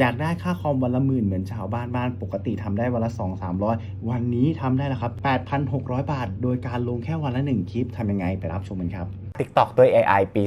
อยากได้ค่าคอมวันละหมื่นเหมือนชาวบ้านบ้านปกติทำได้วันละ 2 300 วันนี้ทำได้แล้วครับ 8,600 บาท โดยการลงแค่วันละ 1 คลิปทำยังไงไปรับชมกันครับ TikTok ด้วย AI ปี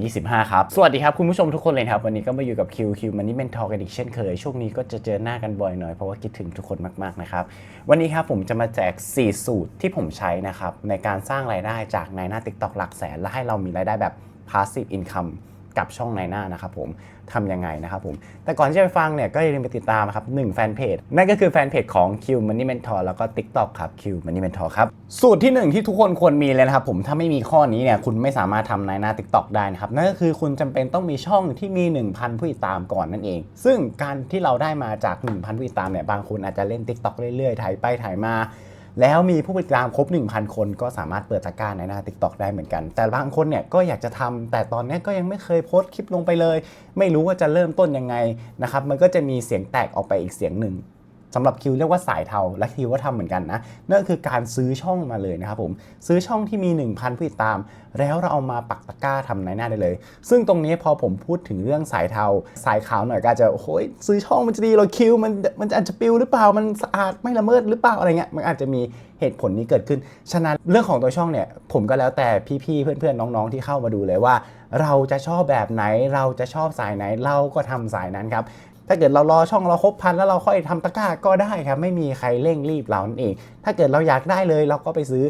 2025 ครับ สวัสดีครับคุณผู้ชมทุกคนเลยครับ วันนี้ก็มาอยู่กับ QQ Money Mentor กันอีกเช่นเคย ช่วงนี้ก็จะเจอหน้ากันบ่อยหน่อยเพราะว่าคิดถึงทุกคนมากๆนะครับ วันนี้ครับผมจะมาแจก 4 สูตรที่ผมใช้นะครับในการสร้างรายได้จากในหน้า TikTok หลักแสนและให้เรามีรายได้แบบ passive income กับช่องในหน้านะครับผมทำยังไงนะครับผม แต่ก่อนที่จะไปฟังเนี่ยก็อย่าลืมไปติดตามนะครับหนึ่งแฟนเพจนั่นก็คือแฟนเพจของ Q Money Mentor แล้วก็ TikTok ครับ Q Money Mentor ครับ สูตรที่ 1 ที่ทุกคนควรมีเลยนะครับผมถ้าไม่มีข้อนี้เนี่ยคุณไม่สามารถทำในหน้า TikTok ได้นะครับนั่นก็คือคุณจำเป็นต้องมีช่องที่มี 1,000 ผู้ติดตามก่อนนั่นเอง ซึ่งการที่เราได้มาจาก 1,000 ผู้ติดตามเนี่ยบางคนอาจจะเล่น TikTok เรื่อยๆถ่ายไปถ่ายมา แล้วมีผู้ติดตามครบ 1,000 คนก็สามารถเปิดตะกร้าในหน้า TikTok ได้เหมือนกัน แต่บางคนเนี่ยก็อยากจะทำแต่ตอนนี้ก็ยังไม่เคยโพสต์คลิปลงไปเลย ไม่รู้ว่าจะเริ่มต้นยังไงนะครับมันก็จะมีเสียงแตกออกไปอีกเสียงหนึ่ง สำหรับคิวเรียกว่าสายเทาและคิวก็ทำเหมือนกันนะนั่นก็คือการซื้อช่องมาเลยนะครับผมซื้อช่องที่มี 1,000ผู้ติดตาม แล้วเราเอามาปักตะกร้าทำในหน้าได้เลย ซึ่งตรงนี้พอผมพูดถึงเรื่องสายเทา สายขาวหน่อยก็จะโอ้ยซื้อช่องมันจะดีเหรอคิวมันมันอาจจะปิวหรือเปล่ามันสะอาดไม่ละเมิดหรือเปล่าอะไรเงี้ยมันอาจจะมีเหตุผลนี้เกิดขึ้น ฉะนั้นเรื่องของตัวช่องเนี่ยผมก็แล้วแต่พี่ๆเพื่อนๆน้องๆที่เข้ามาดูเลยว่า เราจะชอบแบบไหนเราจะชอบสายไหนเราก็ทำสายนั้นครับ ถ้าเกิดเรารอช่องเราครบพันแล้วเราค่อยทำตะกร้าก็ได้ครับ ไม่มีใครเร่งรีบเรานั่นเอง ถ้าเกิดเราอยากได้เลยเราก็ไปซื้อ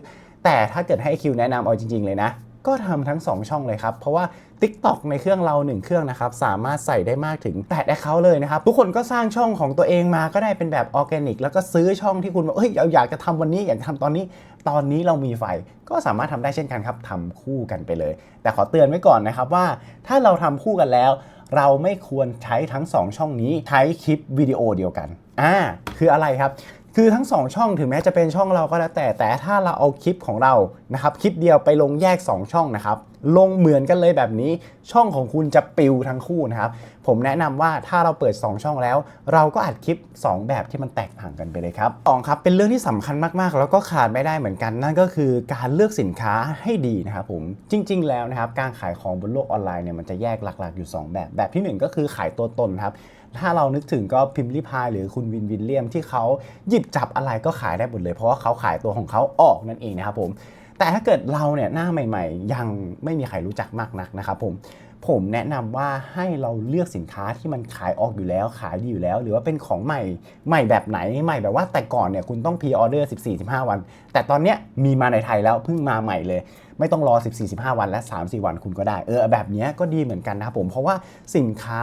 แต่ถ้าเกิดให้คิวแนะนำเอาจริง ๆ เลยนะ ก็ทำทั้ง 2 ช่องเลยครับ เพราะว่า TikTok ในเครื่องเรา 1 เครื่องนะครับ สามารถใส่ได้มากถึง8 Account เลยนะครับ ทุกคนก็สร้างช่องของตัวเองมาก็ได้เป็นแบบออร์แกนิกแล้วก็ซื้อช่องที่คุณบอกเฮ้ยเราอยากจะทำวันนี้อยากทำตอนนี้ ตอนนี้เรามีไฟก็สามารถทำได้เช่นกันครับทำคู่กันไปเลย แต่ขอเตือนไว้ก่อนนะครับว่าถ้าเราทำคู่กันแล้ว เราไม่ควรใช้ทั้ง 2 ช่องนี้ใช้คลิปวิดีโอเดียวกันอ่าคืออะไรครับ คือทั้ง 2 ช่องถึงแม้จะเป็นช่องเราก็แล้วแต่แต่ถ้าเราเอาคลิปของเรานะครับคลิปเดียวไปลงแยก 2 ช่องนะครับลงเหมือนกันเลยแบบนี้ช่องของคุณจะปิวทั้งคู่นะครับผมแนะนำว่าถ้าเราเปิด 2 ช่องแล้ว เราก็อัดคลิป 2 แบบที่มันแตกต่างกันไปเลยครับสองครับเป็นเรื่องที่สำคัญมากๆ แล้วก็ขาดไม่ได้เหมือนกัน นั่นก็คือการเลือกสินค้าให้ดีนะครับผมจริง ๆ แล้วนะครับการขายของบนโลกออนไลน์เนี่ยมันจะแยกหลักๆอยู่ 2 แบบแบบทีหนึ่1 ก็คือขายตัวตนครับ ถ้าเรานึกถึงก็พิมพ์ลิพายหรือคุณวินวินเลียมที่เขาหยิบจับอะไรก็ขายได้หมดเลย เพราะว่าเขาขายตัวของเขาออกนั่นเองนะครับผมแต่ถ้าเกิดเราเนี่ยหน้าใหม่ ๆ ยังไม่มีใครรู้จักมากนักนะครับผมผมแนะนำว่าให้เราเลือกสินค้าที่มันขายออกอยู่แล้วขายดีอยู่แล้ว หรือว่าเป็นของใหม่ใหม่แบบไหนใหม่แบบว่าแต่ก่อนเนี่ยคุณต้องพรีออเดอร์14-15 วัน แต่ตอนเนี้ยมีมาในไทยแล้วเพิ่งมาใหม่เลย ไม่ต้องรอ 14-15 วันและ 3-4 วันคุณก็ได้ เออแบบนี้ก็ดีเหมือนกันนะครับผม เพราะว่าสินค้า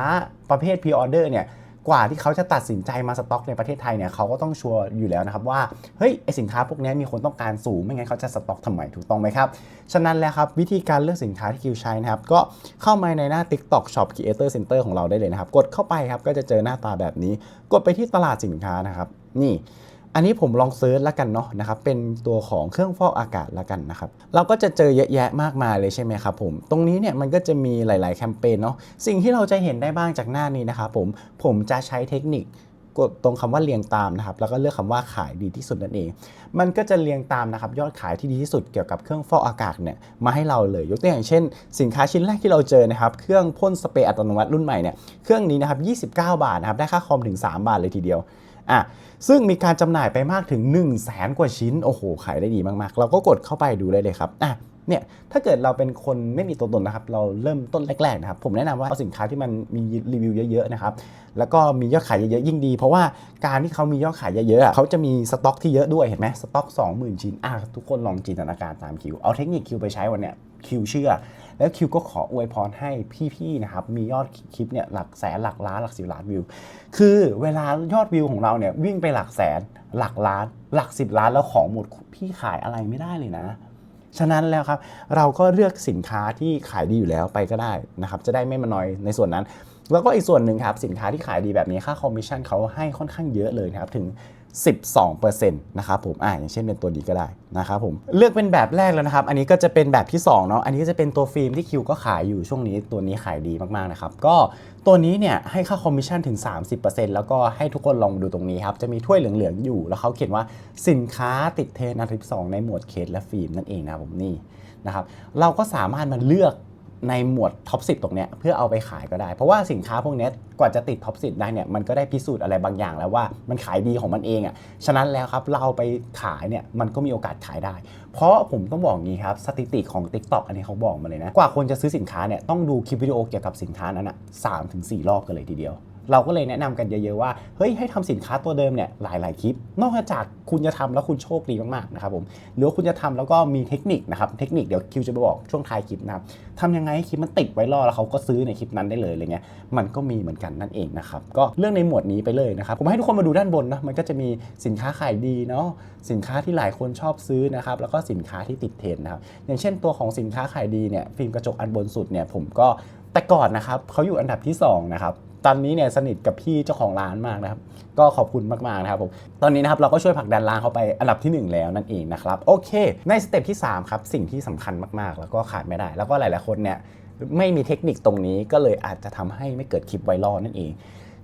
ประเภทพรีออเดอร์เนี่ยกว่าที่เขาจะตัดสินใจมาสต็อกในประเทศไทยเนี่ยเขาก็ต้องชัวร์อยู่แล้วนะครับว่าเฮ้ยไอสินค้าพวกนี้มีคนต้องการสูงไม่งั้นเขาจะสต็อกทำไมถูกต้องไหมครับ ฉะนั้นแล้วครับวิธีการเลือกสินค้าที่คิวใช้นะครับก็เข้ามาในหน้า TikTok Shop Creator Center ของเราได้เลยนะครับ กดเข้าไปครับก็จะเจอหน้าตาแบบนี้ กดไปที่ตลาดสินค้านะครับนี่ อันนี้ผมลองเซิร์ชแล้วกันเนาะนะครับเป็นตัวของเครื่องฟอกอากาศแล้วกันนะครับเราก็จะเจอเยอะแยะมากมายเลยใช่ไหมครับผมตรงนี้เนี่ยมันก็จะมีหลาย ๆ แคมเปญเนาะสิ่งที่เราจะเห็นได้บ้างจากหน้านี้นะครับผมผมจะใช้เทคนิคกดตรงคำว่าเรียงตามนะครับแล้วก็เลือกคำว่าขายดีที่สุดนั่นเอง มันก็จะเรียงตามนะครับยอดขายที่ดีที่สุดเกี่ยวกับเครื่องฟอกอากาศเนี่ยมาให้เราเลยยกตัวอย่างเช่น สินค้าชิ้นแรกที่เราเจอนะครับเครื่องพ่นสเปรย์อัตโนมัติรุ่นใหม่เนี่ยเครื่องนี้นะครับ29 บาทนะครับได้ค่าคอมถึง 3 บาทเลยทีเดียว อะซึ่งมีการจำหน่ายไปมากถึง 1 0 0 0 0แสนกว่าชิ้น โอ้โห ขายได้ดีมากๆ เราก็กดเข้าไปดูได้เลยครับอะเนี่ยถ้าเกิดเราเป็นคนไม่มีตัวตนนะครับ เราเริ่มต้นแรกๆนะครับ ผมแนะนำว่าเอาสินค้าที่มันมีรีวิวเยอะๆนะครับ แล้วก็มียอดขายเยอะๆยิ่งดี เพราะว่าการที่เขามียอดขายเยอะๆเขาจะมีสต็อกที่เยอะด้วยเห็นไหมสต็อก20,000 ชิ้นอะทุกคนลองจินตนาการตามคิว เอาเทคนิคคิวไปใช้วันเนี้ยคิวเชื่อ แล้วคิวก็ขออวยพรให้พี่ๆนะครับมียอดคลิปเนี่ยหลักแสนหลักล้านหลักสิบล้านวิว คือเวลายอดวิวของเราเนี่ยวิ่งไปหลักแสนหลักล้าน หลักสิบล้านแล้วของหมดพี่ขายอะไรไม่ได้เลยนะฉะนั้นแล้วครับเราก็เลือกสินค้าที่ขายดีอยู่แล้วไปก็ได้นะครับจะได้ไม่มาน้อยในส่วนนั้น แล้วก็อีกส่วนหนึ่งครับสินค้าที่ขายดีแบบนี้ค่าคอมมิชชั่นเขาให้ค่อนข้างเยอะเลยนะครับถึง 12%นะครับผมอ่าอย่างเช่นเป็นตัวนี้ก็ได้นะครับผมเลือกเป็นแบบแรกแล้วนะครับ อันนี้ก็จะเป็นแบบที่2เนาะอันนี้ก็จะเป็นตัวฟิล์มที่คิวก็ขายอยู่ช่วงนี้ตัวนี้ขายดีมากๆนะครับก็ตัวนี้เนี่ยให้ค่าคอมมิชชั่นถึง 30%แล้วก็ให้ทุกคนลองดูตรงนี้ครับ จะมีถ้วยเหลืองๆอยู่ แล้วเขาเขียนว่าสินค้าติดเทรนด์อันดับที่2ในหมวดเคสและฟิล์มนั่นเองนะครับผมนี่นะครับเราก็สามารถมาเลือก ในหมวดท็อปสิตรงเนี้ยเพื่อเอาไปขายก็ได้ เพราะว่าสินค้าพวกเนี้ยกว่าจะติดท็อป10ได้เนี่ยมันก็ได้พิสูจน์อะไรบางอย่างแล้วว่ามันขายดีของมันเองอะ่ะฉะนั้นแล้วครับเราไปขายเนี่ยมันก็มีโอกาสขายได้ เพราะผมต้องบอกงี้ครับสถิติของ TikTok อันนี้เขาบอกมาเลยนะ กว่าคนจะซื้อสินค้าเนี่ยต้องดูคลิปวิดีโอเกี่ยวกับสินค้านั้นอะสามถึงสี่รอบกันเลยทีเดียว เราก็เลยแนะนำกันเยอะๆว่าเฮ้ยให้ทำสินค้าตัวเดิมเนี่ยหลายๆคลิป นอกจากคุณจะทำแล้วคุณโชคดีมากๆนะครับผมหรือว่าคุณจะทำแล้วก็มีเทคนิคนะครับเทคนิคเดี๋ยวคิวจะไปบอกช่วงท้ายคลิปนะครับทำยังไงให้คลิปมันติดไว้รอแล้วเขาก็ซื้อในคลิปนั้นได้เลยอะไรเงี้ยมันก็มีเหมือนกันนั่นเองนะครับก็เรื่องในหมวดนี้ไปเลยนะครับผมให้ทุกคนมาดูด้านบนนะมันก็จะมีสินค้าขายดีเนาะสินค้าที่หลายคนชอบซื้อนะครับแล้วก็สินค้าที่ติดเทรนด์นะครับอย่างเช่นตัวของสินค้าขายดีเนี่ยฟิล์มกระจกอันบนสุดเนี่ยผมก็แต่ก่อนนะครับเขาอยู่อันดับที่สองนะครับ ตอนนี้เนี่ยสนิทกับพี่เจ้าของร้านมากนะครับ ก็ขอบคุณมากๆนะครับผมตอนนี้นะครับเราก็ช่วยผลักดันร้านเขาไปอันดับที่ 1 แล้วนั่นเองนะครับโอเค ในสเต็ปที่3ครับสิ่งที่สำคัญมากๆ แล้วก็ขาดไม่ได้ แล้วก็หลายๆคนเนี่ยไม่มีเทคนิคตรงนี้ก็เลยอาจจะทำให้ไม่เกิดคลิปไวรัลนั่นเอง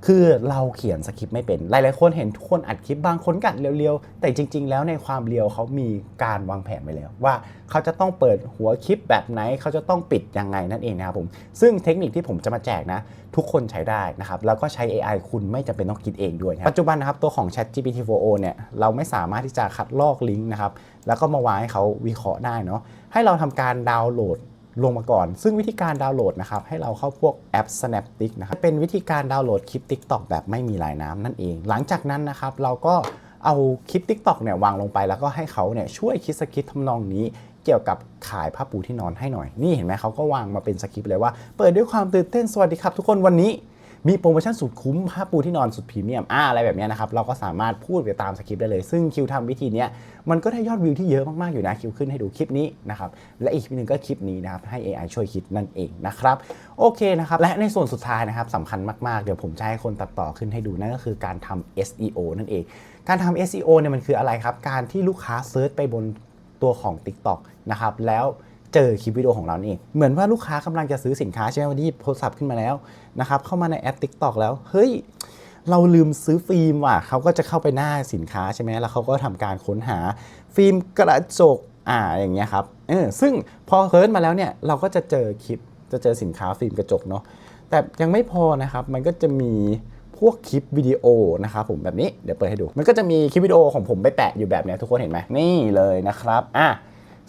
คือเราเขียนสคริปต์ไม่เป็น หลายๆคนเห็นทุกคนอัดคลิปบางคนกัดเร็วๆ แต่จริง ๆ แล้วในความเรียวเขามีการวางแผนไว้แล้ว ว่าเขาจะต้องเปิดหัวคลิปแบบไหน เขาจะต้องปิดยังไงนั่นเองนะครับผม ซึ่งเทคนิคที่ผมจะมาแจกนะ ทุกคนใช้ได้นะครับ แล้วก็ใช้ AI คุณไม่จำเป็นต้องคิดเองด้วยนะครับปัจจุบันนะครับตัวของ Chat GPT 4o เนี่ยเราไม่สามารถที่จะคัดลอกลิงก์นะครับแล้วก็มาวางให้เขาวิเคราะห์ได้เนาะให้เราทำการดาวน์โหลด ลงมาก่อน ซึ่งวิธีการดาวน์โหลดนะครับให้เราเข้าพวกแอป Snaptic นะครับเป็นวิธีการดาวน์โหลดคลิป TikTok แบบไม่มีลายน้ำนั่นเอง หลังจากนั้นนะครับเราก็เอาคลิป TikTok เนี่ยวางลงไปแล้วก็ให้เขาเนี่ยช่วยคิดสคริปต์ทำนองนี้เกี่ยวกับขายผ้าปูที่นอนให้หน่อย นี่เห็นไหมเขาก็วางมาเป็นสคริปต์เลยว่า เปิดด้วยความตื่นเต้นสวัสดีครับ ทุกคนวันนี้ มีโปรโมชั่นสุดคุ้มผ้าปูที่นอนสุดพรีเมียมอ่าอะไรแบบนี้นะครับ เราก็สามารถพูดไปตามสคริปต์ได้เลย ซึ่งคิวทำวิธีนี้มันก็ได้ยอดวิวที่เยอะมาก ๆ อยู่นะ คิวขึ้นให้ดูคลิปนี้นะครับ และอีกคลิปหนึ่งก็คลิปนี้นะครับ ให้ AI ช่วยคิดนั่นเองนะครับ โอเคนะครับ และในส่วนสุดท้ายนะครับสำคัญมาก ๆ เดี๋ยวผมจะให้คนตัดต่อขึ้นให้ดูนั่นก็คือการทำ SEO นั่นเอง การทำ SEO เนี่ยมันคืออะไรครับ การที่ลูกค้าเซิร์ชไปบนตัวของ TikTok นะครับแล้ว เจอคลิปวิดีโอของเรานี่เองเหมือนว่าลูกค้ากำลังจะซื้อสินค้าใช่ไหมวันนี้โทรศัพท์ขึ้นมาแล้วนะครับเข้ามาในแอป TikTok แล้วเฮ้ยเราลืมซื้อฟิล์มว่ะเขาก็จะเข้าไปหน้าสินค้าใช่ไหมแล้วเขาก็ทำการค้นหาฟิล์มกระจกอ่าอย่างเงี้ยครับเออซึ่งพอเฮิร์ชมาแล้วเนี่ยเราก็จะเจอคลิปจะเจอสินค้าฟิล์มกระจกเนาะแต่ยังไม่พอนะครับมันก็จะมีพวกคลิปวิดีโอนะครับผมแบบนี้เดี๋ยวเปิดให้ดู มันก็จะมีคลิปวิดีโอของผมไปแปะอยู่แบบเนี้ยทุกคนเห็นไหมนี่เลยนะครับอะ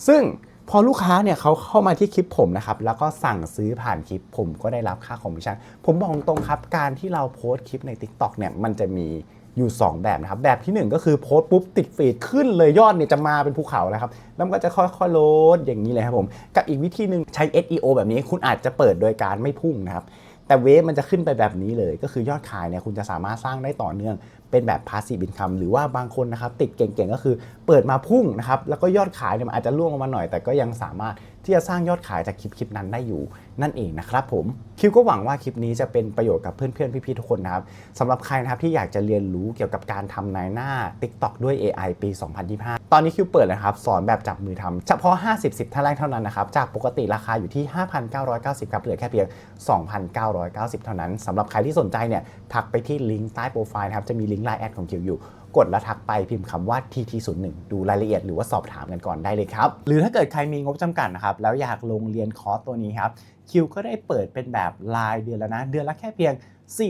ซึ่ง พอลูกค้าเนี่ยเขาเข้ามาที่คลิปผมนะครับแล้วก็สั่งซื้อผ่านคลิปผมก็ได้รับค่าคอมมิชชั่นผมบอกตรงครับ การที่เราโพสต์คลิปใน TikTok เนี่ยมันจะมีอยู่ 2 แบบนะครับ แบบทีหนึ่1 ก็คือโพสต์ปุ๊บติดฟีดขึ้นเลยยอดเนี่ยจะมาเป็นภูเขาแล้วครับ แล้วมันก็จะค่อยๆโลดอย่างนี้เลยครับผม กับอีกวิธีหนึ่งใช้ SEO แบบนี้คุณอาจจะเปิดโดยการไม่พุ่งนะครับ แต่เวฟมันจะขึ้นไปแบบนี้เลย ก็คือยอดขายเนี่ยคุณจะสามารถสร้างได้ต่อเนื่อง เป็นแบบ passive income หรือว่าบางคนนะครับติดเก่งๆ ก็คือเปิดมาพุ่งนะครับแล้วก็ยอดขายเนี่ยมันอาจจะล่วงลงมาหน่อย แต่ก็ยังสามารถที่จะสร้างยอดขายจากคลิปคลิปนั้นได้อยู่นั่นเองนะครับผมคิวก็หวังว่าคลิปนี้จะเป็นประโยชน์กับเพื่อนๆ พี่ๆ ทุกคนนะครับสำหรับใครนะครับที่อยากจะเรียนรู้เกี่ยวกับการทำนายหน้า TikTok ด้วย AI ปี 2025 ตอนนี้คิวเปิดนะครับ สอนแบบจับมือทำเฉพาะ 50 10ท่านแรกเท่านั้นนะครับจากปกติราคาอยู่ที่ 5,990ครับเหลือแค่เพียง 2,990 เท่านั้นสำหรับใครที่สนใจเนี่ยทักไปที่ลิงก์ใต้โปรไฟล์นะครับจะมีลิงก์ไลน์แอดของคิวอยู่กดแล้วทักไปพิมพ์คำว่า TT01 ดูรายละเอียดหรือว่าสอบถามกันก่อนได้เลยครับ หรือถ้าเกิดใครมีงบจำกัดนะครับ แล้วอยากลงเรียนคอร์สตัวนี้ครับ คิวก็ได้เปิดเป็นแบบรายเดือนแล้วนะ เดือนละแค่เพียง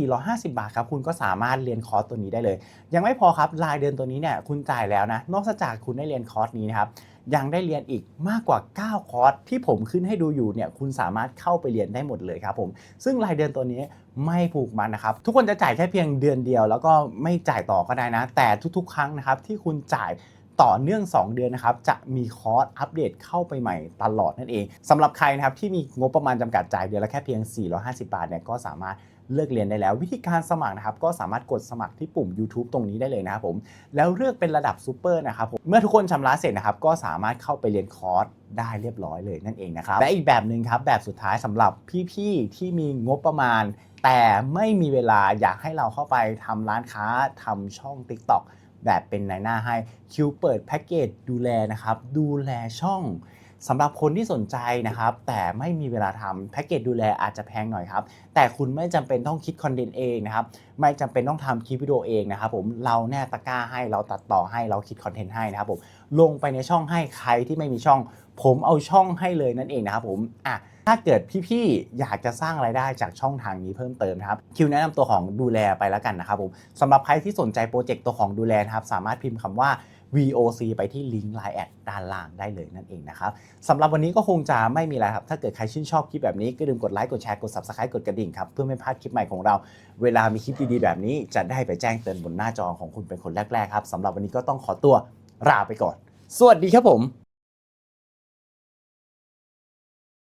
450 บาทครับ คุณก็สามารถเรียนคอร์สตัวนี้ได้เลย ยังไม่พอครับรายเดือนตัวนี้เนี่ยคุณจ่ายแล้วนะ นอกจากคุณได้เรียนคอร์สนี้นะครับ ยังได้เรียนอีกมากกว่า 9 คอร์สที่ผมขึ้นให้ดูอยู่เนี่ยคุณสามารถเข้าไปเรียนได้หมดเลยครับผมซึ่งรายเดือนตัวนี้ไม่ผูกมันนะครับ ทุกคนจะจ่ายแค่เพียงเดือนเดียว แล้วก็ไม่จ่ายต่อก็ได้นะ แต่ทุกๆ ครั้งนะครับที่คุณจ่าย ต่อเนื่อง 2 เดือนนะครับจะมีคอร์สอัปเดตเข้าไปใหม่ตลอดนั่นเองสำหรับใครนะครับที่มีงบประมาณจำกัดจ่ายเดือนละแค่เพียง 450 บาทเนี่ยก็สามารถเลือกเรียนได้แล้ว วิธีการสมัครนะครับก็สามารถกดสมัครที่ปุ่ม YouTube ตรงนี้ได้เลยนะครับผมแล้วเลือกเป็นระดับซูเปอร์นะครับผมเมื่อทุกคนชำระเสร็จนะครับก็สามารถเข้าไปเรียนคอร์สได้เรียบร้อยเลยนั่นเองนะครับและอีกแบบหนึ่งครับแบบสุดท้ายสำหรับพี่ๆที่มีงบประมาณ แต่ไม่มีเวลาอยากให้เราเข้าไปทำร้านค้าทำช่อง TikTok แบบเป็นในหน้าให้คิวเปิดแพ็กเกจดูแลนะครับดูแลช่องสำหรับคนที่สนใจนะครับ แต่ไม่มีเวลาทำแพ็กเกจดูแลอาจจะแพงหน่อยครับ แต่คุณไม่จำเป็นต้องคิดคอนเทนต์เองนะครับ ไม่จำเป็นต้องทำคลิปวิดีโอเองนะครับผมเราแน่ตะกร้าให้เราตัดต่อให้เราคิดคอนเทนต์ให้นะครับผมลงไปในช่องให้ใครที่ไม่มีช่อง ผมเอาช่องให้เลยนั่นเองนะครับผมอะ ถ้าเกิดพี่ๆอยากจะสร้างไรายได้จากช่องทางนี้เพิ่มเติมนะครับคิวแนะนำตัวของดูแลไปแล้วกันนะครับผมสำหรับใครที่สนใจโปรเจกต์ตัวของดูแลนะครับสามารถพิมพ์คำว่า VOC ไปที่ลิงก์ Line แอดด้านล่างได้เลยนั่นเองนะครับสำหรับวันนี้ก็คงจะไม่มีอะไรครับ ถ้าเกิดใครชื่นชอบคลิปแบบนี้ก็อย่าลืมกดไลค์กดแชร์กด Subscribe กดกระดิ่งครับ เพื่อไม่พลาดคลิปใหม่ของเรา เวลามีคลิปดีๆแบบนี้ จะได้ไปแจ้งเตือนบนหน้าจอของคุณเป็นคนแรกๆครับสำหรับวันนี้ก็ต้องขอตัวลาไปก่อน สวัสดีครับผม